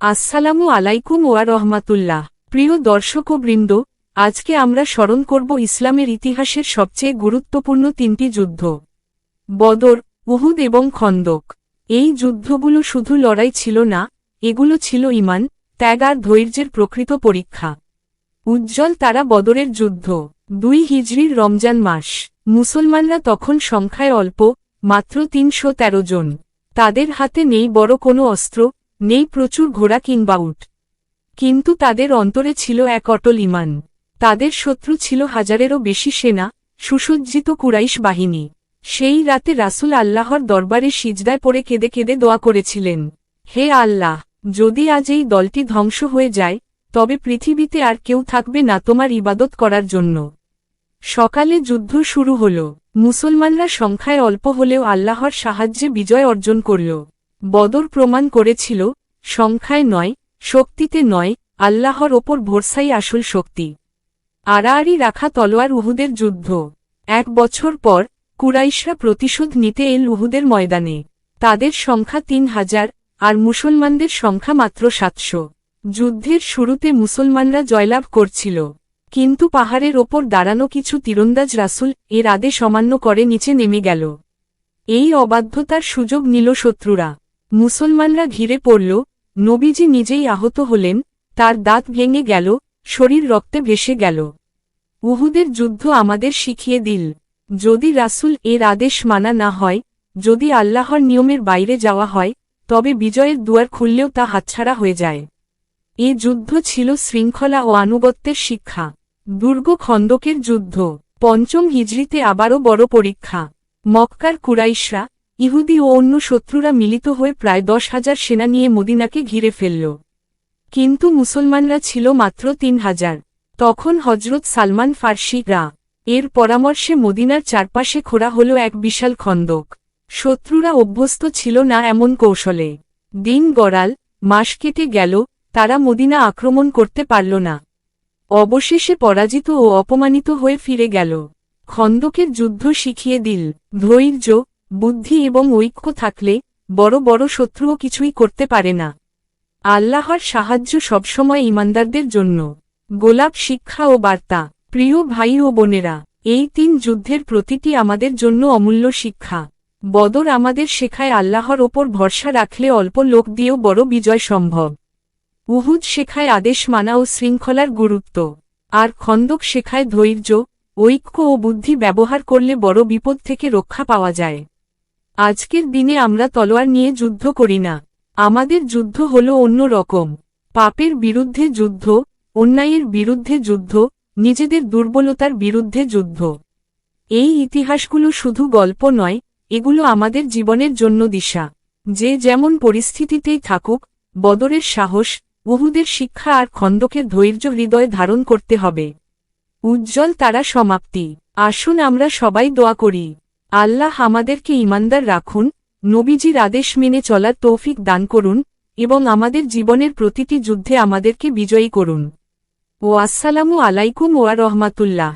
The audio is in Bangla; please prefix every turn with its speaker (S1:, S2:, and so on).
S1: আসসালামু আলাইকুম ওয়া রহমাতুল্লাহ। প্রিয় দর্শক বৃন্দ আজকে আমরা স্মরণ করব ইসলামের ইতিহাসের সবচেয়ে গুরুত্বপূর্ণ তিনটি যুদ্ধ। বদর, উহুদ এবং খন্দক। এই যুদ্ধগুলো শুধু লড়াই ছিল না, এগুলো ছিল ইমান ত্যাগ আর ধৈর্যের প্রকৃত পরীক্ষা। উজ্জ্বল তারা বদরের যুদ্ধ। দুই হিজরির রমজান মাস। মুসলমানরা তখন সংখ্যায় অল্প, মাত্র তিনশো তেরো জন। তাদের হাতে নেই বড় কোনো অস্ত্র নেই প্রচুর ঘোড়া কিংবা উট। কিন্তু তাদের অন্তরে ছিল এক অটল ইমান। তাদের শত্রু ছিল হাজারেরও বেশি সেনা, সুসজ্জিত কুরাইশ বাহিনী। সেই রাতে রাসুল আল্লাহর দরবারে সিজদায় পড়ে কেঁদে কেঁদে দোয়া করেছিলেন, হে আল্লাহ, যদি আজ এই দলটি ধ্বংস হয়ে যায়, তবে পৃথিবীতে আর কেউ থাকবে না তোমার ইবাদত করার জন্য। সকালে যুদ্ধ শুরু হল। মুসলমানরা সংখ্যায় অল্প হলেও আল্লাহর সাহায্যে বিজয় অর্জন করল। বদর প্রমাণ করেছিল, সংখ্যায় নয়, শক্তিতে নয়, আল্লাহর ওপর ভরসাই আসল শক্তি। আড়াআড়ি রাখা তলোয়ার উহুদের যুদ্ধ। এক বছর পর, কুরাইশরা প্রতিশোধ নিতে এল উহুদের ময়দানে। তাদের সংখ্যা তিন হাজার, আর মুসলমানদের সংখ্যা মাত্র সাতশো। যুদ্ধের শুরুতে মুসলমানরা জয়লাভ করছিল। কিন্তু পাহাড়ের ওপর দাঁড়ানো কিছু তীরন্দাজ রাসুল এর আদেশ অমান্য করে নিচে নেমে গেল। এই অবাধ্যতার সুযোগ নিল শত্রুরা। মুসলমানরা ঘিরে পড়ল, নবীজি নিজেই আহত হলেন, তার দাঁত ভেঙে গেল, শরীর রক্তে ভেসে গেল। উহুদের যুদ্ধ আমাদের শিখিয়ে দিল, যদি রাসুল এর আদেশ মানা না হয়, যদি আল্লাহর নিয়মের বাইরে যাওয়া হয়, তবে বিজয়ের দুয়ার খুললেও তা হাতছাড়া হয়ে যায়। এ যুদ্ধ ছিল শৃঙ্খলা ও আনুগত্যের শিক্ষা, দুর্গ খন্দকের যুদ্ধ, পঞ্চম হিজড়িতে আবারও বড় পরীক্ষা, মক্কার কুরাইশরা ইহুদি ও অন্য শত্রুরা মিলিত হয়ে প্রায় দশ হাজার সেনা নিয়ে মদিনাকে ঘিরে ফেলল। কিন্তু মুসলমানরা ছিল মাত্র তিন হাজার। তখন হজরত সালমান ফার্সি রা এর পরামর্শে মদিনার চারপাশে খোঁড়া হল এক বিশাল খন্দক। শত্রুরা অভ্যস্ত ছিল না এমন কৌশলে। দিন গড়াল, মাস কেটে গেল, তারা মদিনা আক্রমণ করতে পারল না। অবশেষে পরাজিত ও অপমানিত হয়ে ফিরে গেল। খন্দকের যুদ্ধ শিখিয়ে দিল, ধৈর্য বুদ্ধি এবং ঐক্য থাকলে বড় বড় শত্রুও কিছুই করতে পারে না। আল্লাহর সাহায্য সবসময় ইমানদারদের জন্য। গোলাপ শিক্ষা ও বার্তা। প্রিয় ভাই ও বোনেরা, এই তিন যুদ্ধের প্রতিটি আমাদের জন্য অমূল্য শিক্ষা। বদর আমাদের শেখায় আল্লাহর ওপর ভরসা রাখলে অল্প লোক দিয়েও বড় বিজয় সম্ভব। উহুদ শেখায় আদেশ মানা ও শৃঙ্খলার গুরুত্ব। আর খন্দক শেখায় ধৈর্য, ঐক্য ও বুদ্ধি ব্যবহার করলে বড় বিপদ থেকে রক্ষা পাওয়া যায়। আজকের দিনে আমরা তলোয়ার নিয়ে যুদ্ধ করি না। আমাদের যুদ্ধ হল অন্য রকম। পাপের বিরুদ্ধে যুদ্ধ, অন্যায়ের বিরুদ্ধে যুদ্ধ, নিজেদের দুর্বলতার বিরুদ্ধে যুদ্ধ। এই ইতিহাসগুলো শুধু গল্প নয়, এগুলো আমাদের জীবনের জন্য দিশা। যে যেমন পরিস্থিতিতেই থাকুক, বদরের সাহস, উহুদের শিক্ষা আর খন্দকের ধৈর্য হৃদয় ধারণ করতে হবে। উজ্জ্বল তারা সমাপ্তি। আসুন আমরা সবাই দোয়া করি। আল্লাহ আমাদেরকে ইমানদার রাখুন, নবীজির আদেশ মেনে চলার তৌফিক দান করুন, এবং আমাদের জীবনের প্রতিটি যুদ্ধে আমাদেরকে বিজয়ী করুন। ও আসসালামু আলাইকুম ওয়া রহমাতুল্লাহ।